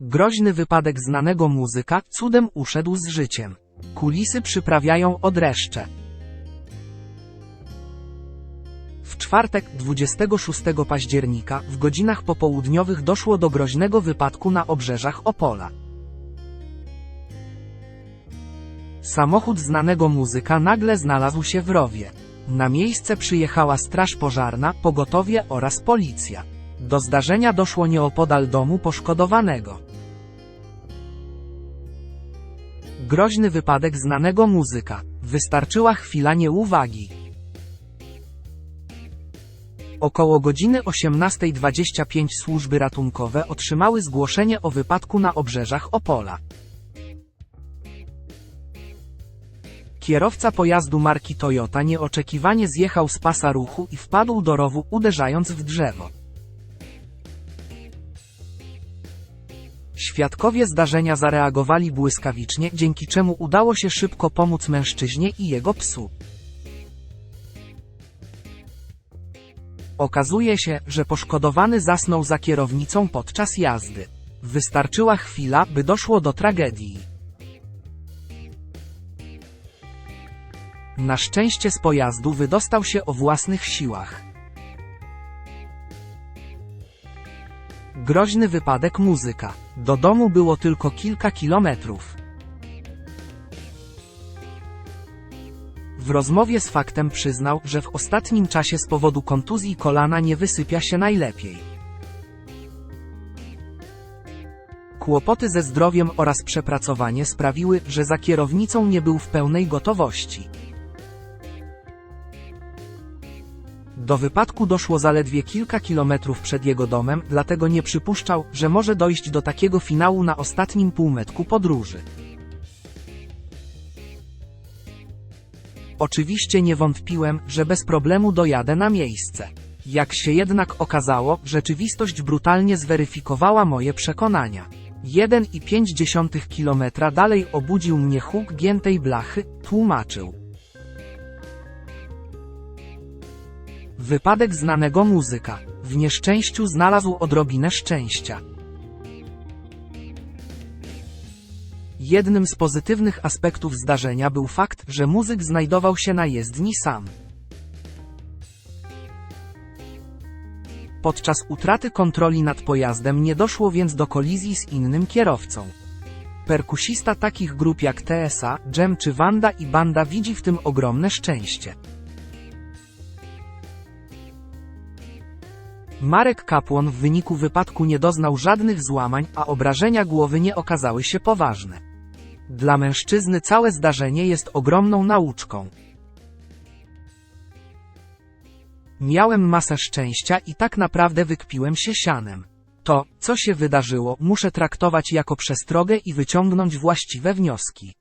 Groźny wypadek znanego muzyka cudem uszedł z życiem. Kulisy przyprawiają odreszcze. W czwartek 26 października w godzinach popołudniowych doszło do groźnego wypadku na obrzeżach Opola. Samochód znanego muzyka nagle znalazł się w rowie. Na miejsce przyjechała straż pożarna, pogotowie oraz policja. Do zdarzenia doszło nieopodal domu poszkodowanego. Groźny wypadek znanego muzyka. Wystarczyła chwila nieuwagi. Około godziny 18.25 służby ratunkowe otrzymały zgłoszenie o wypadku na obrzeżach Opola. Kierowca pojazdu marki Toyota nieoczekiwanie zjechał z pasa ruchu i wpadł do rowu, uderzając w drzewo. Świadkowie zdarzenia zareagowali błyskawicznie, dzięki czemu udało się szybko pomóc mężczyźnie i jego psu. Okazuje się, że poszkodowany zasnął za kierownicą podczas jazdy. Wystarczyła chwila, by doszło do tragedii. Na szczęście z pojazdu wydostał się o własnych siłach. Groźny wypadek muzyka. Do domu było tylko kilka kilometrów. W rozmowie z faktem przyznał, że w ostatnim czasie z powodu kontuzji kolana nie wysypia się najlepiej. Kłopoty ze zdrowiem oraz przepracowanie sprawiły, że za kierownicą nie był w pełnej gotowości. Do wypadku doszło zaledwie kilka kilometrów przed jego domem, dlatego nie przypuszczał, że może dojść do takiego finału na ostatnim półmetku podróży. Oczywiście nie wątpiłem, że bez problemu dojadę na miejsce. Jak się jednak okazało, rzeczywistość brutalnie zweryfikowała moje przekonania. 1,5 kilometra dalej obudził mnie huk giętej blachy, tłumaczył. Wypadek znanego muzyka. W nieszczęściu znalazł odrobinę szczęścia. Jednym z pozytywnych aspektów zdarzenia był fakt, że muzyk znajdował się na jezdni sam. Podczas utraty kontroli nad pojazdem nie doszło więc do kolizji z innym kierowcą. Perkusista takich grup jak TSA, Jam czy Wanda i Banda widzi w tym ogromne szczęście. Marek Kapłon w wyniku wypadku nie doznał żadnych złamań, a obrażenia głowy nie okazały się poważne. Dla mężczyzny całe zdarzenie jest ogromną nauczką. Miałem masę szczęścia i tak naprawdę wykpiłem się sianem. To, co się wydarzyło, muszę traktować jako przestrogę i wyciągnąć właściwe wnioski.